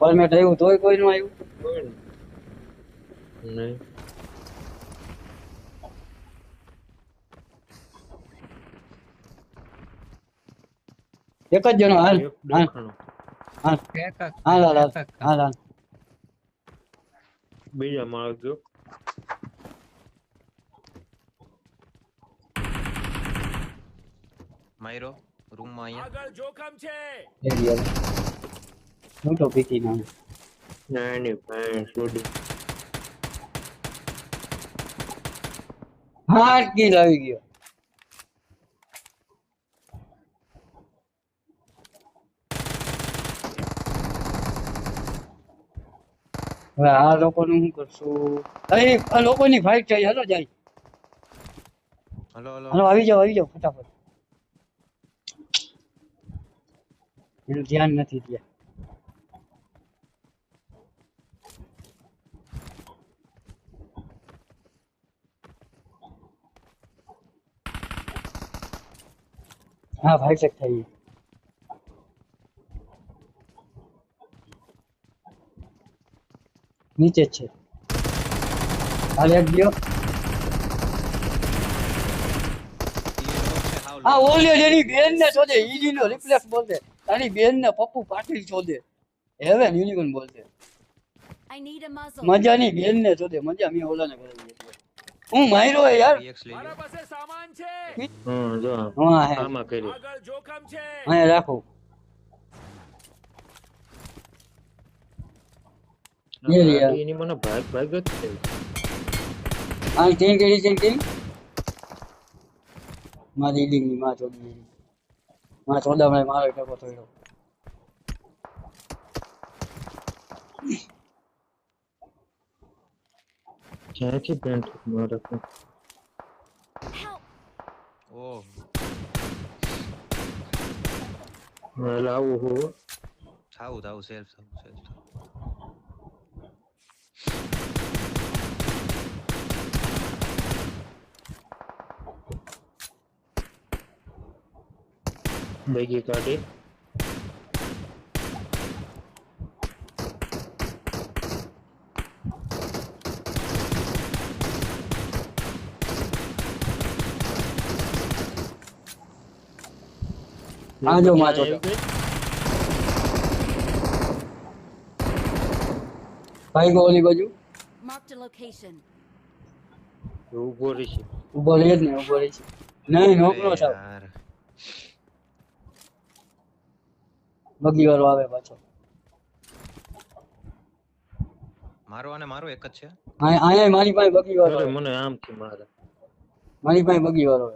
પરમેટ આવ્યું તોય કોઈ નું આવ્યું કોઈ નહીં. એક જ જણો હાલ હાલ. હાલ. હાલ હાલ હાલ. હાલ હાલ. બીજા માળ જો. માયરો? રૂમમાં અહીંયા. આગળ જોખમ છે. હું તો પીતી ના નાની ભાઈ છોડી હા કિલ આવી ગયો. હવે આ લોકોનું શું કરશું? અરે આ લોકોની ફાઇટ થઈ હલો જાય. Hello hello. હાલો આવી જાઓ આવી જાઓ ફટાફટ. એનું ધ્યાન નથી ત્યાં. હા ફાઇટ જ થઈ નીચે છે. હાલ એક ગયો. હા ઓલે એની બેન ને શોધે ઈડી નો રિપ્લેસ બોલતે. તારી બેન ને પપ્પુ પાટીલ શોધે. હવે યુનિકોર્ન muzzle. મજાની બેન ને શોધે. મજા મેં ઓલાને હતી હું માર્યો હે યાર. મારા પાસે સામાન છે. હા જો આ. હા હે. આમાં કર્યું. આગળ જોખમ છે. હા રાખો. એની મને ભાગ ભાગ જ છે. આ ટીમ કેડી છે ટીમ મારી ઈડિંગમાં ચોદી માં ચોદા મને મારો ટકો થયો. ક્યાંથી પેન્ટ મારે હાલ આવું હું. થાવું થાવું સેલ્ફ થાવું સેલ્ફ. બેગી કાઢી આ જો માં ચોદા આવી ગઈ? ભાઈ ગો ઓલી બાજુ. Marked a location. ઊભો રહી છે. ઊભો રહી જ ને ઊભો રહે છે. નહીં નોકરો થાવ યાર બગી વાળો આવે પાછો. મારો અને મારો એક જ છે? આય આય મારી પાસે બગી વાળો મને આમ મને મારે. મારી પાસે બગી વાળો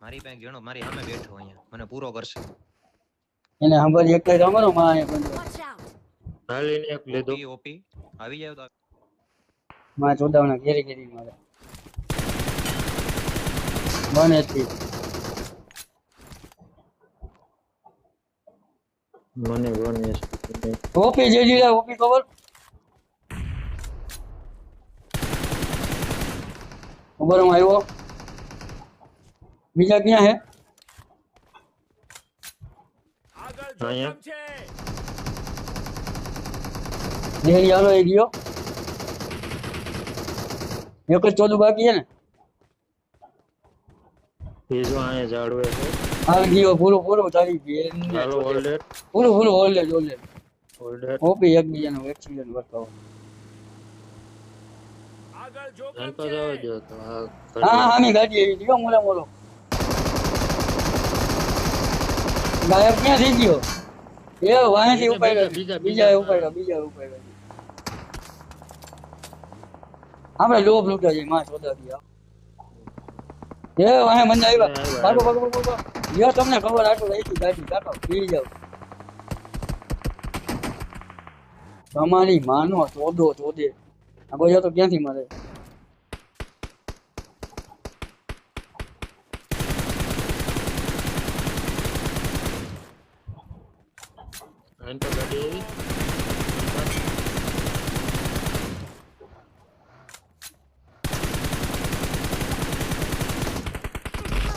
મારી પાસે ઘણો જણો મારી સામે બેઠો અહીંયા. મને પૂરો કરશે. એને સાંભળી એક જ અમારો માં આયા બંધ હાલીને એક લીધો. ઓપી. ઓપી આવી જાવ તો. માં ચોદાવના ઘેરી ઘેરી મારે. બને થી મને વન એસપી ઓપી જે દીધા ઓપી કવર ખબર હું આવ્યો બીજા ક્યાં હે આગળ અહીંયા. જોખમ છે દેહરી હાલો એ ગયો એક જ ચોદું બાકી છે ને એ જો અહીંયા જાડવે છે હાલ ગયો પૂરું પૂરું તારી બેન હાલો ચોદે. ઓલ્ડેડ પૂરું પૂરું ઓલ્ડેજ ઓલ્ડેજ ઓપી એક બીજાનો એક્સિડન્ટ વર્તાવો આગળ જો જોખમ તો આ હા કરી ગાડી આવી. ગયો મોલા મોલો. ગાયબ ક્યાં થઈ ગયો? એ બીજા, ઉપાડ્યો. બીજા, બીજા બીજા. ઉપાડ્યો બીજા ઉપાડ્યો. આપણે લોભ લૂંટા છે માં ચોદા દીયા એ વાહે મને આવ્યા. આવ્યા, ભાગો ભાગો ભાગો ભાગો. લ્યો તમને ખબર આટલું રાખી ગાડી કાઢો પી જાવ તમારી માનો ચોદો ચોદે. આ બધા તો ક્યાંથી મળે એમ તો ગાડી એવી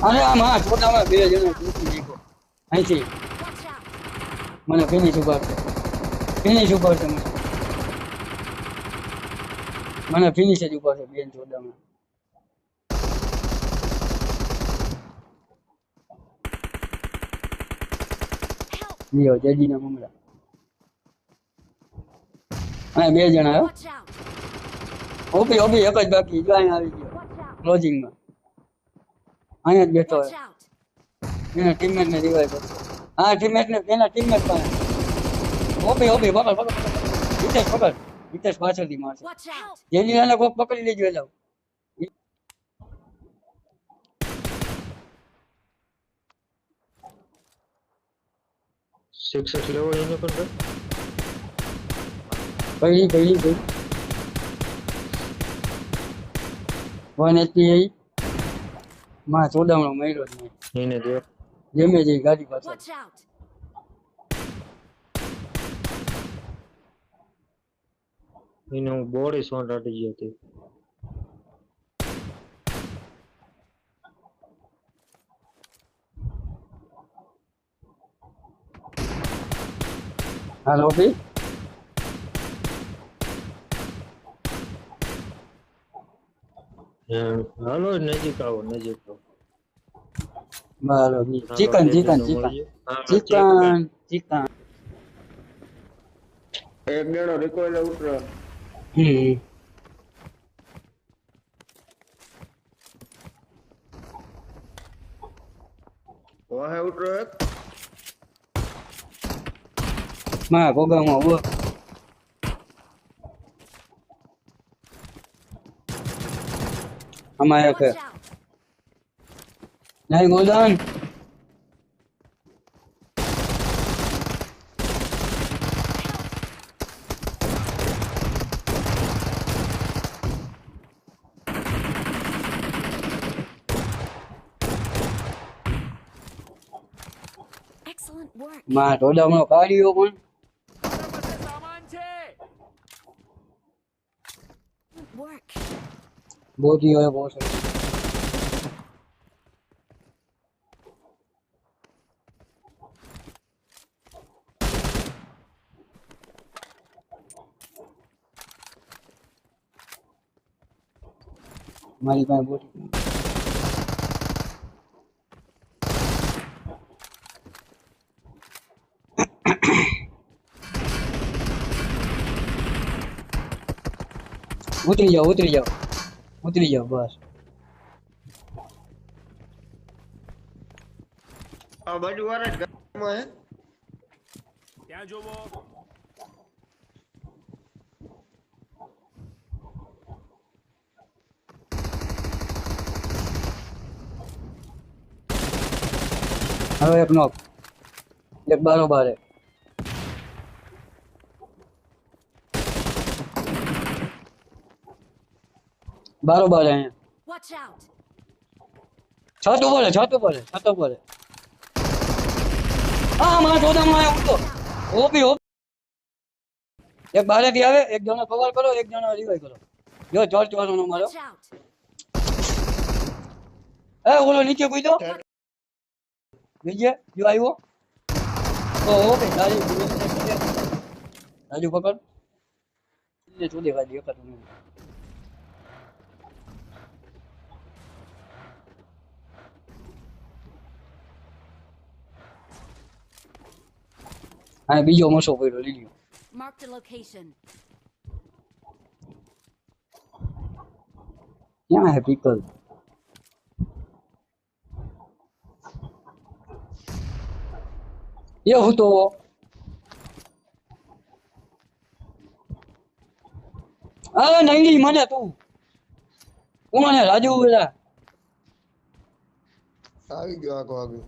અરે આમ હા છોટામાં બે જણા તૂટી નીકળો અહીંથી! મને ફિનિશ ઉપાડશે ફિનિશ ઉપાડશે મને. મને ફિનિશ જ ઉપાડશે બેન ચોદામાં! લ્યો જજીના મમરા. હા બે જણા! ઓપી ઓપી એક જ બાકી જો અહીં આવી ગયો. ક્લોઝિંગમાં અહીંયા જ બેઠો Watch હોય out! એના ટીમમેટ ને રિવાઈવ કરશે હા ટીમમેટ ને એના ટીમમેટ પાસે ઓપી ઓપી પકડ પકડ પકડ હિતેશ પકડ હિતેશ પાછળથી મારશે Watch out! જેજીનાને કોક પકડી લેજો એલાવ શિક્ષક લેવો એને પણ પહેલી પહેલી પહેલી વન એચપી માં ચોદામણો માર્યો જ નહીં. એને દે જેમે જે ગાડી પાછળ એને હું બોડી સોન રાટી ગયો તે. હાલો ભી હાલો નજીક આવો નજીક આવો. બરાબર chicken chicken chicken chicken chicken એક જણો રિકોઇલ ઉતરો હમ વાહે ઉતરો એક માં પ્રોગ્રામમાં ઊભો આમાં એક Watch out! નહીં ગોલ્ડન Excellent work! માં ઢોડામણો કાઢ્યો પણ મારા પાસે સામાન છે મારી પાસે બોટી ઉતરી જાઓ ઉતરી જાઓ. ઉતરી જાઓ બસ. આ બાજુ વાળા ગામમાં હે ત્યાં જોવો. હવે એક નોક એક બારોબાર હે. બારોબાર હે અહીંયા Watch out! છત ઉપર હે, છત ઉપર હે, છત ઉપર હે. હા મારા ચોદામાં આયા ઉઠો ઓપી ઓપી એક બારેથી આવે એક જણો કવર કરો એક જણો રિવાઈ કરો જો ચોર ચોરનો મારો Watch out! એ ઓલો નીચે કૂદો બીજે જો આવ્યો ઓ ઓકે તારી રાજુ પકડ ને ચોદે કાઢી એક હતું હા બીજો મસો પડ્યો લીધો Marked a location. ક્યાં હે પીકલ એ હું તો અરે નહીં મને તું હે રાજુ બેટા આવી ગયો આખો આગળ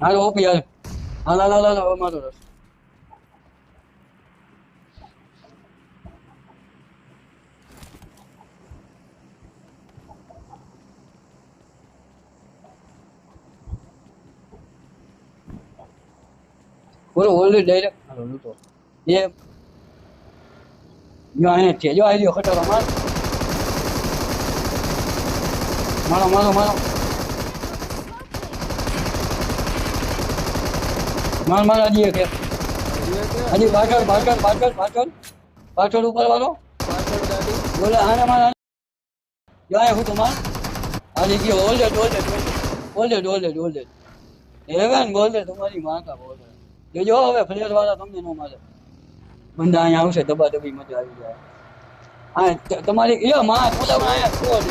હાલ ઓપી હાલ હાલ હાલ હાલ હવે મારો રસ પૂરું ઓલરેડી ડાયરેક્ટ હાલો લૂંટો એ જો આને છે જો આવી ગયો ખટારો માર. મારો મારો મારો. માર માર આજી એક હજી પાછળ પાછળ પાછળ પાછળ. પાછળ ઉપર વાળો બોલે આને માર જો આય હું તો માર. આજી ગયો ઓલરેડ ઓલરેડ ઓલરેડ ઓલરેડ ઓલરેડ. હેવન બોલે તમારી માતા બોલે. જોજો હવે ફ્લેર વાળા તમને નો મારે. બંદા અહીંયા આવશે દબા દબી મજા આવી જાય. હા તમારી એ માં પોતા અહીંયા સ્કોડ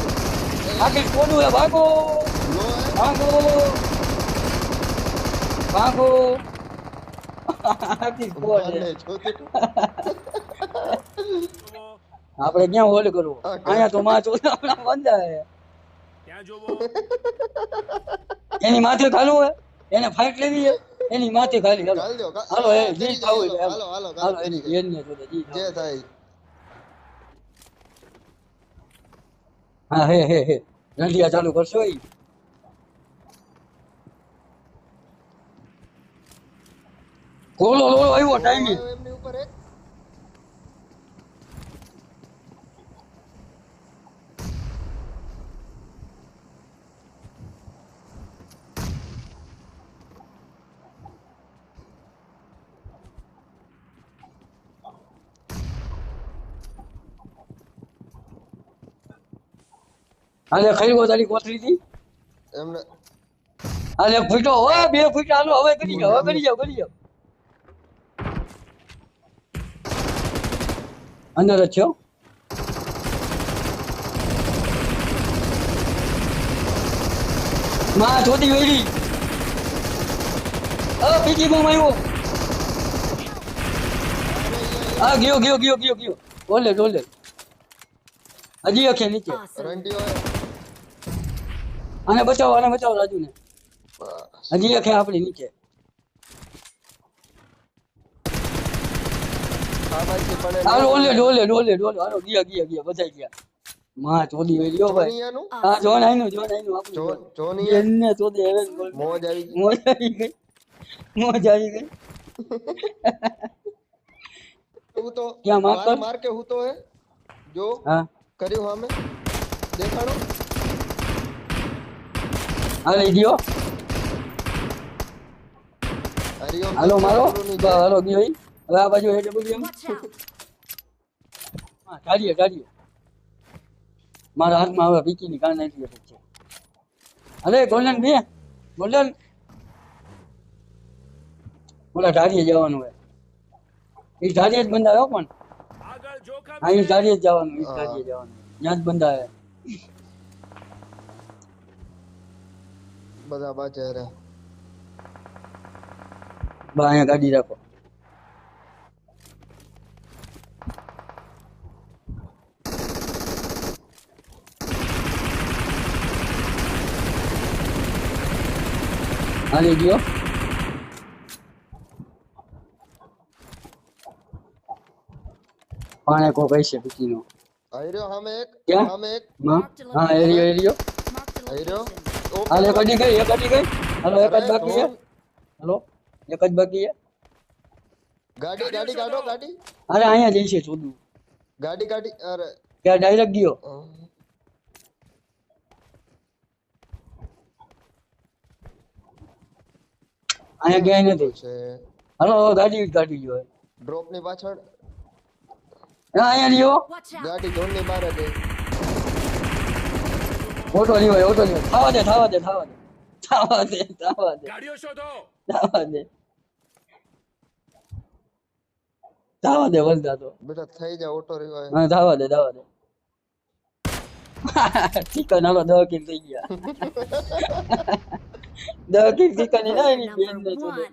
આખી સ્કોડ હે ભાગો. ભાગો. ભાગો. આપણે ક્યાં હોલ્ડ કરવું? હા, અહીંયા તો માં આપણા બંધા હે. ત્યાં જોવો. એની માથે ખાલું હે. એને ફાઇટ લેવી છે એની માથે ખાલી હાલો. હાલો એ જી થાવું હાલો, હાલો, હાલો એની. બેનને જોડે જી જે થાય હા હે હે હે. રંધિયા ચાલુ કરશો ઈ. કોલો લોલો આવ્યો ટાઈમ. એમની ઉપર એક. હાલે ખરી તારી કોથળી થી એમને અને ફૂટો હવે બે ફૂટ આનો હવે કરી જાવ હવે કરી જાવ કરી જાવ અંદર જ છો? માં ચોથી વેડી હવે બીજી બોમ આવ્યો. હા ગયો ગયો ગયો ગયો ગયો. ઓલે ઓલે હજી અખે નીચે. Awesome. રંટીઓ હે. આને બચાવો આને બચાવો રાજુને. બસ. હજી અખે આપણી નીચે. આ બાજુથી પડે હાલો ઓલે ડોલે ડોલે ડોલે હાલો ગયા ગયા ગયા બધા ગયા. માં ચોદી વેરી ઓ ભાઈ. જોનિયાનું? હા જોન આઈનું જોન આઈનું જો- આપણું જોનિયા? એને ચોદી હવે જ બોલ મોજ આવી ગઈ. મોજ આવી ગઈ. મોજ આવી ગઈ. હું તો ક્યાં માર માર કર? માર કે હું તો હે? જો હા. કર્યું સામે. દેખાડો હાલે ગયો હાલો મારો. હાલો ગયો હવે આ બાજુ હેઠે બધું એમ. હા ઢાળીએ ઢાળીએ મારા હાથમાં હવે પીકીની કાન નાખી છે અરે ગોલ્ડન બે. ગોલ્ડન ઓલા ધારીએ જવાનું હોય. એ ધારીએ જ બંધાયો પણ. જોખમ અહીં છે. જ જવાનું એ ધારીએ જવાનું. ત્યાં જ બંધાય બધા બાજે રે બા અહીંયા ગાડી રાખો. હાલી ગયો. પાણે કો કઈ છે નો આયરો હમે એક? સામે એક. હા એરિયો એરિયો Marked a હરિયો location. ઓપ. હાલે કડી ગઈ એક કડી ગઈ હાલો એક જ અરે, બાકી છે ધોન. હાલો એક જ બાકી છે ગાડી ગાડી કાઢો ગાડી અરે અહીંયા જઈ છે શોધું ગાડી ગાડી અરે ત્યાં ડાયરેક્ટ ગયો અમ, અહીંયા ગયા નથી છે હાલો હવે ગાડી જ ગાડી ગયો ડ્રોપની પાછળ હા અહીંયા રહ્યો Watch out. ગાડી ઝોનની બહાર જ ઓટો લેવાય ઓટો લેવાય થાવા દે થાવા દે થાવા દે. થાવા દે થાવા દે. ગાડીઓ શોધો. થાવા દે. થાવા દે વલદા તો. બેટા થઈ જાય ઓટો રિવાય હા થાવા દે થાવા દે. ચિકન હાલો દહ કિલ થઈ ગયા. દહ કિલ ચિકનની ના એની બેન ને Number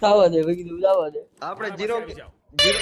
થાવા દે મેં કીધું થાવા દે. આપણે જીરો પાસે આવી જાઓ. જીરો